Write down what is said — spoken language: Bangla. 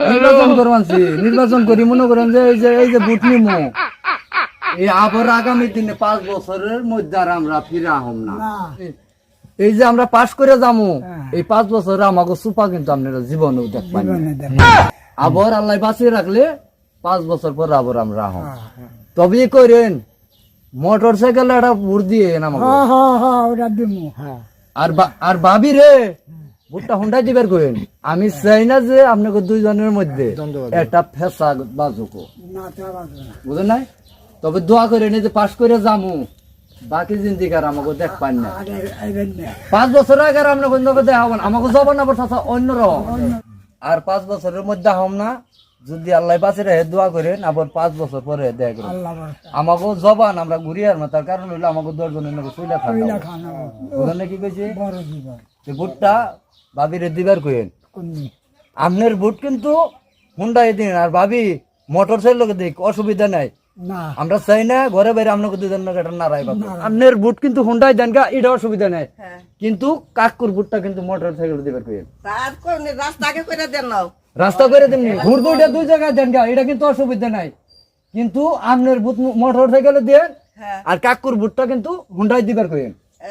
নির্বাচন করবানছি নির্বাচন করি মনে করেন যে এই যে এই যে বুট নিমু। এই আবার আগামী দিনে পাঁচ বছরের মধ্যে আর আমরা ফিরে আহম না। এই যে আমরা পাশ করে যামু হ্যাঁ। এই পাঁচ বছরে আমাকে সুপা কিন্তু আপনারা জীবনেও দেখবেন জীবনে দেব আবার আল্লাহ বাঁচিয়ে রাখলে পাঁচ বছর পর আবার আমরা আহম। হ্যাঁ, হ্যাঁ। তবে করেন মোটর সাইকেল একটা ভোট দিয়ে আমাকে। হ্যাঁ হ্যাঁ হ্যাঁ হ্যাঁ আর আর ভাবি রে ভোটটা হুন্ডাই দিবার করেন। আমি চাই না যে আপনাকে দুইজনের মধ্যে একটা ফেসা বাজুক। না না বুঝলেন নাই? তবে দোয়া করে নিয়ে যে পাশ করে যামু। বাকি জিন্দিকার আমাকে দেখ পান না। না। পাঁচ বছর আগে আপনাকে অন্য দেখা হবেন আমাকে জবান না অন্য রকম আর পাঁচ বছরের মধ্যে হম না। যদি আল্লাহ পাশে রেখে দোয়া করেন আবার পাঁচ বছর পরে দেখ আল্লাহ আমাকে জবান আমরা ঘুরি আর তার কারণ হইল আমাকে দশজনের নাকি চইলা কইলা খানা কি কইছে? ভোটটা ভাবিরে দিবার কইেন আপনার ভোট কিন্তু হুন্ডাই দিন আর ভাবি মোটর সাইকেল দেখ অসুবিধা নাই। আমরা চাই না ঘরে বাইরে আপনাকে দুজন নারাই পাবো আপনার ভোট কিন্তু হুন্ডাই দেন গা এটা অসুবিধা নাই। কিন্তু কাকুর ভোটটা কিন্তু মোটর সাইকেল দিবার কইেন রাস্তাকে করে দেন নাও। রাস্তা করে দেননি ঘুরবো এটা দুই জায়গায় দেন গা এটা কিন্তু অসুবিধা নাই। কিন্তু আপনার বুথ মোটর সাইকেলে দিয়ে হ্যাঁ। আর কাকুর বুথটা কিন্তু হুন্ডাই দিবার কইেন এ,